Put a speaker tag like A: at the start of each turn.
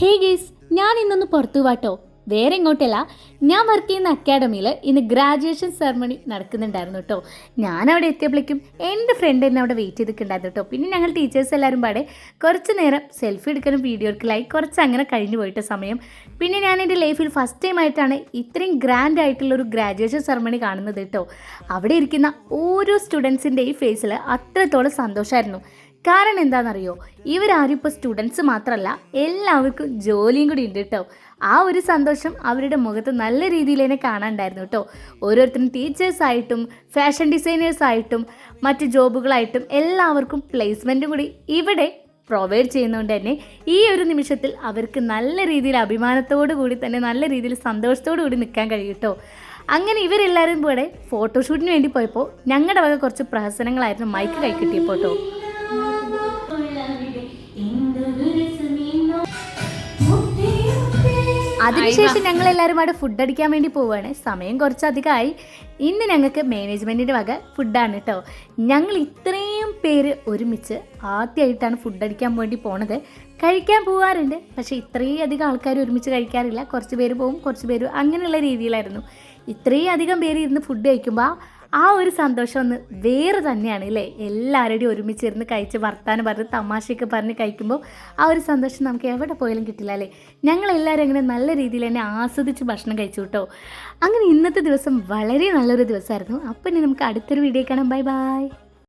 A: ഹേ guys ഞാൻ ഇന്നൊന്ന് പുറത്തു വാട്ടോ വേറെ എങ്ങോട്ടല്ല ഞാൻ വർക്ക് ചെയ്യുന്ന അക്കാഡമിയിൽ ഇന്ന് ഗ്രാജുവേഷൻ സെറമണി നടക്കുന്നുണ്ടായിരുന്നു കേട്ടോ ഞാൻ അവിടെ എത്തിയപ്പോഴേക്കും എന്റെ ഫ്രണ്ട് എന്നെ അവിടെ വെയിറ്റ് ചെയ്തിട്ടുണ്ടായിരുന്നു കേട്ടോ പിന്നെ ഞങ്ങൾ ടീച്ചേഴ്സ് എല്ലാവരും പാടെ കുറച്ച് നേരം സെൽഫി എടുക്കാനും വീഡിയോ എടുക്കലായി. കുറച്ച് അങ്ങനെ കഴിഞ്ഞു പോയിട്ട് സമയം. പിന്നെ ഞാൻ എന്റെ ലൈഫിൽ ഫസ്റ്റ് ടൈം ആയിട്ടാണ് ഇത്രയും ഗ്രാൻഡ് ആയിട്ടുള്ള ഒരു ഗ്രാജുവേഷൻ സെറമണി കാണുന്നത് കേട്ടോ അവിടെ ഇരിക്കുന്ന ഓരോ സ്റ്റുഡൻസിന്റെയും ഫേസിൽ അത്രത്തോളം സന്തോഷമായിരുന്നു കാരണം എന്താണെന്നറിയോ? ഇവരാരും ഇപ്പോൾ സ്റ്റുഡൻസ് മാത്രമല്ല എല്ലാവർക്കും ജോലിയും കൂടി ഉണ്ട് കേട്ടോ ആ ഒരു സന്തോഷം അവരുടെ മുഖത്ത് നല്ല രീതിയിൽ തന്നെ കാണാണ്ടായിരുന്നു കേട്ടോ ഓരോരുത്തരും ടീച്ചേഴ്സായിട്ടും ഫാഷൻ ഡിസൈനേഴ്സായിട്ടും മറ്റ് ജോബുകളായിട്ടും എല്ലാവർക്കും പ്ലേസ്മെന്റും കൂടി ഇവിടെ പ്രൊവൈഡ് ചെയ്യുന്നതുകൊണ്ട് തന്നെ ഈ ഒരു നിമിഷത്തിൽ അവർക്ക് നല്ല രീതിയിൽ അഭിമാനത്തോടു കൂടി തന്നെ നല്ല രീതിയിൽ സന്തോഷത്തോടു കൂടി നിൽക്കാൻ കഴിയും കേട്ടോ അങ്ങനെ ഇവരെല്ലാവരും കൂടെ ഫോട്ടോഷൂട്ടിന് വേണ്ടി പോയപ്പോൾ ഞങ്ങളുടെ വക കുറച്ച് പ്രഹസനങ്ങളായിരുന്നു മൈക്ക് കൈ കിട്ടിയപ്പോൾ കേട്ടോ അതിനുശേഷം ഞങ്ങൾ എല്ലാവരും അവിടെ ഫുഡ് അടിക്കാൻ വേണ്ടി പോവുകയാണ് സമയം കുറച്ചധികമായി ഇന്ന് ഞങ്ങൾക്ക് മാനേജ്മെന്റിന്റെ വക ഫുഡാണ് കേട്ടോ ഞങ്ങൾ ഇത്രയും പേര് ഒരുമിച്ച് ആദ്യമായിട്ടാണ് ഫുഡ് അടിക്കാൻ വേണ്ടി പോണത്. കഴിക്കാൻ പോവാറുണ്ട്. പക്ഷേ ഇത്രയും അധികം ആൾക്കാർ ഒരുമിച്ച് കഴിക്കാറില്ല. കുറച്ച് പേര് പോവും കുറച്ച് പേര് അങ്ങനെയുള്ള രീതിയിലായിരുന്നു. ഇത്രയും അധികം പേര് ഇരുന്ന് ഫുഡ് കഴിക്കുമ്പോൾ ആ ഒരു സന്തോഷം ഒന്ന് വേറെ തന്നെയാണ് അല്ലേ എല്ലാവരുടെയും ഒരുമിച്ചിരുന്ന് കഴിച്ച് വർത്താനം പറഞ്ഞ് തമാശയൊക്കെ പറഞ്ഞ് കഴിക്കുമ്പോൾ ആ ഒരു സന്തോഷം നമുക്ക് എവിടെ പോയാലും കിട്ടില്ല അല്ലേ? ഞങ്ങളെല്ലാവരും അങ്ങനെ നല്ല രീതിയിൽ തന്നെ ആസ്വദിച്ച് ഭക്ഷണം കഴിച്ചു കേട്ടോ. അങ്ങനെ ഇന്നത്തെ ദിവസം വളരെ നല്ലൊരു ദിവസമായിരുന്നു. അപ്പം ഇനി നമുക്ക് അടുത്തൊരു വീഡിയോ കാണാം. Bye bye.